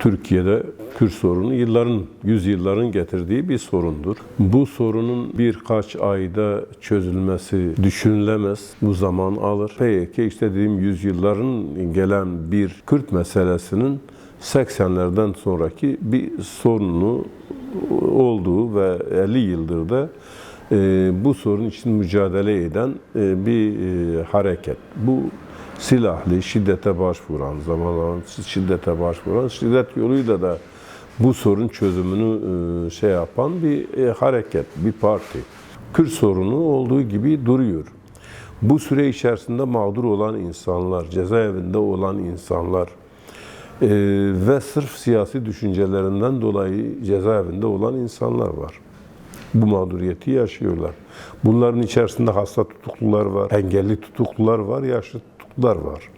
Türkiye'de Kürt sorunu yılların, yüzyılların getirdiği bir sorundur. Bu sorunun birkaç ayda çözülmesi düşünülemez. Bu zaman alır. PYK işte dediğim yüzyılların gelen bir Kürt meselesinin 80'lerden sonraki bir sorunu olduğu ve 50 yıldır da e, bu sorun için mücadele eden e, bir e, hareket. Bu silahlı, şiddete başvuran, zaman zaman şiddete başvuran, şiddet yoluyla da bu sorun çözümünü e, şey yapan bir e, hareket, bir parti. Kürt sorunu olduğu gibi duruyor. Bu süre içerisinde mağdur olan insanlar, cezaevinde olan insanlar e, ve sırf siyasi düşüncelerinden dolayı cezaevinde olan insanlar var. Bu mağduriyeti yaşıyorlar. Bunların içerisinde hasta tutuklular var, engelli tutuklular var, yaşlı tutuklular var.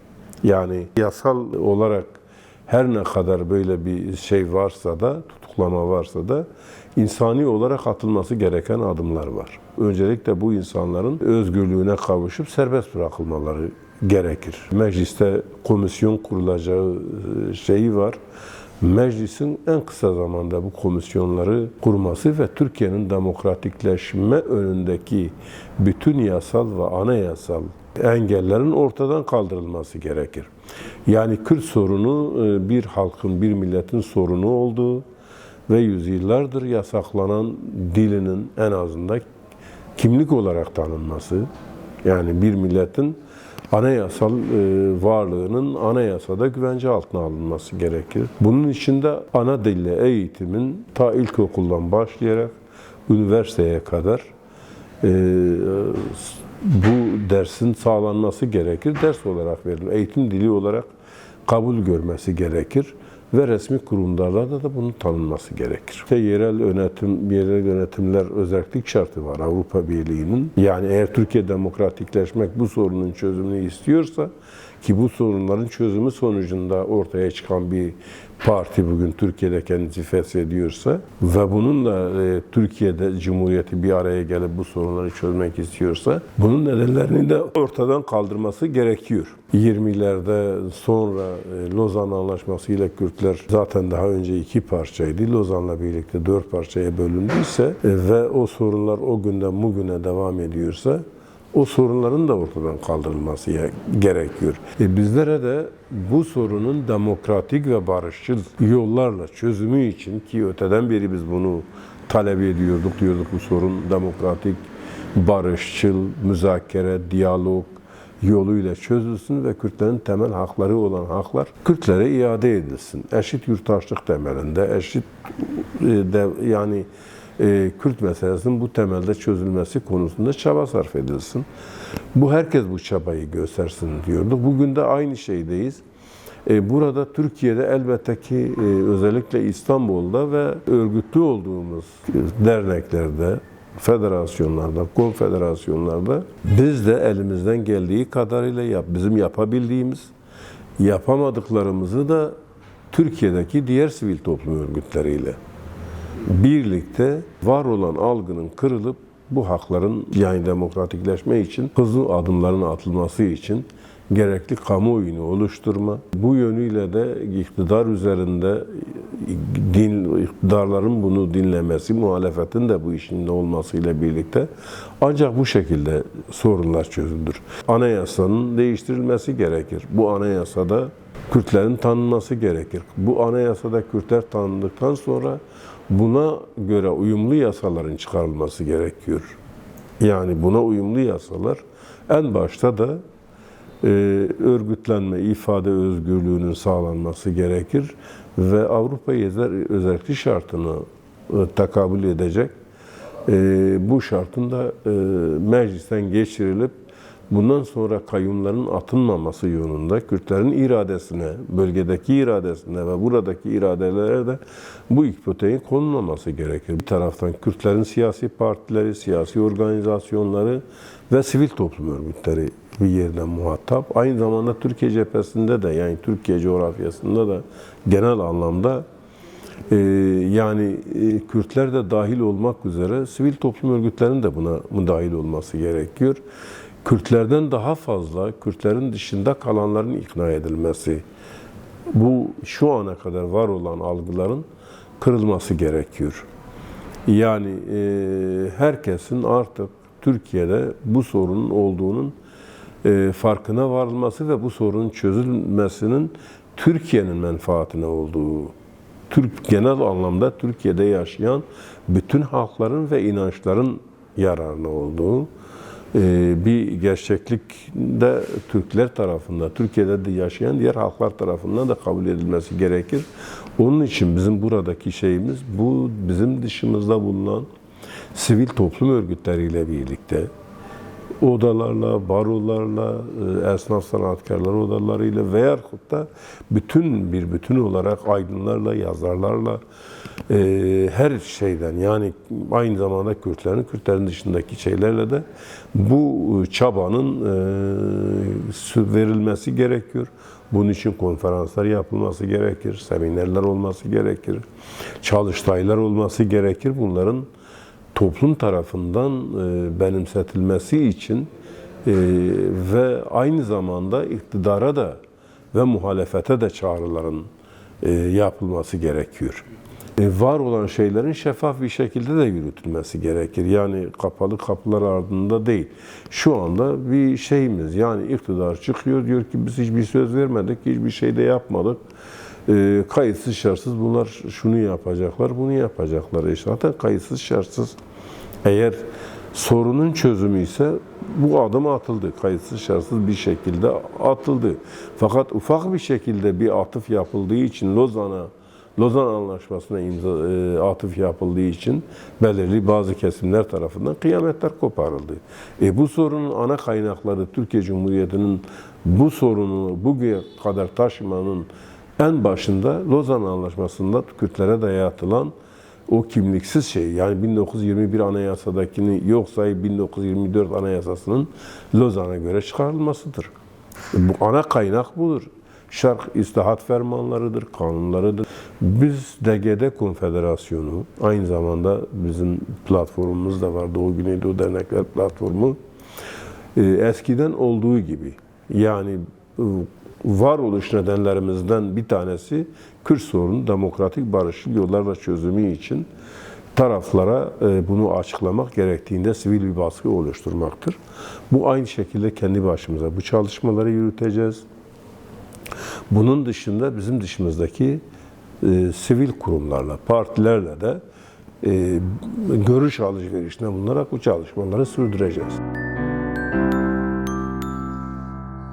Yani yasal olarak her ne kadar böyle bir şey varsa da, tutuklama varsa da insani olarak atılması gereken adımlar var. Öncelikle bu insanların özgürlüğüne kavuşup serbest bırakılmaları gerekir. Mecliste komisyon kurulacağı e, şeyi var. Meclisin en kısa zamanda bu komisyonları kurması ve Türkiye'nin demokratikleşme önündeki bütün yasal ve anayasal engellerin ortadan kaldırılması gerekir. Yani Kürt sorunu e, bir halkın, bir milletin sorunu olduğu ve yüzyıllardır yasaklanan dilinin en azından kimlik olarak tanınması, yani bir milletin anayasal e, varlığının anayasada güvence altına alınması gerekir. Bunun için de ana dille eğitimin ta ilkokuldan başlayarak üniversiteye kadar e, bu dersin sağlanması gerekir. Ders olarak verilir. Eğitim dili olarak kabul görmesi gerekir ve resmi kurumlarda da bunun tanınması gerekir. İşte yerel yönetim, yerel yönetimler özellik şartı var Avrupa Birliği'nin. Yani eğer Türkiye demokratikleşmek bu sorunun çözümünü istiyorsa ki bu sorunların çözümü sonucunda ortaya çıkan bir parti bugün Türkiye'de kendisi feshediyorsa ve bununla e, Türkiye'de Cumhuriyeti bir araya gelip bu sorunları çözmek istiyorsa bunun nedenlerini de ortadan kaldırması gerekiyor. 20'lerde sonra e, Lozan Anlaşması ile Kürtler zaten daha önce iki parçaydı. Lozan'la birlikte dört parçaya bölündüyse e, ve o sorunlar o günden bugüne devam ediyorsa o sorunların da ortadan kaldırılması gerekiyor. E bizlere de bu sorunun demokratik ve barışçıl yollarla çözümü için ki öteden beri biz bunu talep ediyorduk, diyorduk bu sorun demokratik, barışçıl, müzakere, diyalog yoluyla çözülsün ve Kürtlerin temel hakları olan haklar Kürtlere iade edilsin. Eşit yurttaşlık temelinde, eşit e, de, yani e, Kürt meselesinin bu temelde çözülmesi konusunda çaba sarf edilsin. Bu herkes bu çabayı göstersin diyorduk. Bugün de aynı şeydeyiz. E, burada Türkiye'de elbette ki e, özellikle İstanbul'da ve örgütlü olduğumuz derneklerde, federasyonlarda, konfederasyonlarda biz de elimizden geldiği kadarıyla yap, bizim yapabildiğimiz, yapamadıklarımızı da Türkiye'deki diğer sivil toplum örgütleriyle birlikte var olan algının kırılıp bu hakların yani demokratikleşme için hızlı adımların atılması için gerekli kamuoyunu oluşturma. Bu yönüyle de iktidar üzerinde din, iktidarların bunu dinlemesi, muhalefetin de bu işin olmasıyla birlikte ancak bu şekilde sorunlar çözülür. Anayasanın değiştirilmesi gerekir. Bu anayasada Kürtlerin tanınması gerekir. Bu anayasada Kürtler tanındıktan sonra buna göre uyumlu yasaların çıkarılması gerekiyor. Yani buna uyumlu yasalar en başta da e, örgütlenme, ifade özgürlüğünün sağlanması gerekir ve Avrupa Yezer özellikle şartını e, takabül edecek. E, bu şartın da e, meclisten geçirilip bundan sonra kayyumların atılmaması yönünde Kürtlerin iradesine, bölgedeki iradesine ve buradaki iradelere de bu ipoteğin konulmaması gerekir. Bir taraftan Kürtlerin siyasi partileri, siyasi organizasyonları ve sivil toplum örgütleri bir yerden muhatap. Aynı zamanda Türkiye cephesinde de yani Türkiye coğrafyasında da genel anlamda e, yani e, Kürtler de dahil olmak üzere sivil toplum örgütlerinin de buna dahil olması gerekiyor. Kürtlerden daha fazla Kürtlerin dışında kalanların ikna edilmesi Bu şu ana kadar var olan algıların kırılması gerekiyor. Yani e, herkesin artık Türkiye'de bu sorunun olduğunun e, farkına varılması ve bu sorunun çözülmesinin Türkiye'nin menfaatine olduğu, Türk genel anlamda Türkiye'de yaşayan bütün halkların ve inançların yararına olduğu bir gerçeklikte Türkler tarafından, Türkiye'de de yaşayan diğer halklar tarafından da kabul edilmesi gerekir. Onun için bizim buradaki şeyimiz bu bizim dışımızda bulunan sivil toplum örgütleriyle birlikte odalarla, barolarla, e, esnaf sanatkarları odalarıyla veya da bütün bir bütün olarak aydınlarla, yazarlarla e, her şeyden yani aynı zamanda Kürtlerin, Kürtlerin dışındaki şeylerle de bu çabanın e, verilmesi gerekiyor. Bunun için konferanslar yapılması gerekir, seminerler olması gerekir, çalıştaylar olması gerekir. Bunların toplum tarafından e, benimsetilmesi için e, ve aynı zamanda iktidara da ve muhalefete de çağrıların e, yapılması gerekiyor. Var olan şeylerin şeffaf bir şekilde de yürütülmesi gerekir. Yani kapalı kapılar ardında değil. Şu anda bir şeyimiz yani iktidar çıkıyor diyor ki biz hiçbir söz vermedik, hiçbir şey de yapmadık. E, kayıtsız şartsız bunlar şunu yapacaklar, bunu yapacaklar. E zaten kayıtsız şartsız eğer sorunun çözümü ise bu adım atıldı. Kayıtsız şartsız bir şekilde atıldı. Fakat ufak bir şekilde bir atıf yapıldığı için Lozan'a Lozan Anlaşması'na imza e, atıf yapıldığı için belirli bazı kesimler tarafından kıyametler koparıldı. E bu sorunun ana kaynakları Türkiye Cumhuriyeti'nin bu sorunu bugüne kadar taşımanın en başında Lozan Anlaşması'nda Kürtlere dayatılan o kimliksiz şey yani 1921 anayasadakini yok sayıp 1924 anayasasının Lozan'a göre çıkarılmasıdır. Bu ana kaynak budur. Şark istihat fermanlarıdır, kanunlarıdır. Biz DGD Konfederasyonu, aynı zamanda bizim platformumuz da var, Doğu Güneydoğu Dernekler Platformu. Ee, Eskiden olduğu gibi, yani e, varoluş nedenlerimizden bir tanesi Kürt sorunu demokratik barışçıl yollarla çözümü için taraflara e, bunu açıklamak gerektiğinde sivil bir baskı oluşturmaktır. Bu aynı şekilde kendi başımıza bu çalışmaları yürüteceğiz. Bunun dışında bizim dışımızdaki e, sivil kurumlarla, partilerle de e, görüş alışverişine bulunarak bu çalışmaları sürdüreceğiz.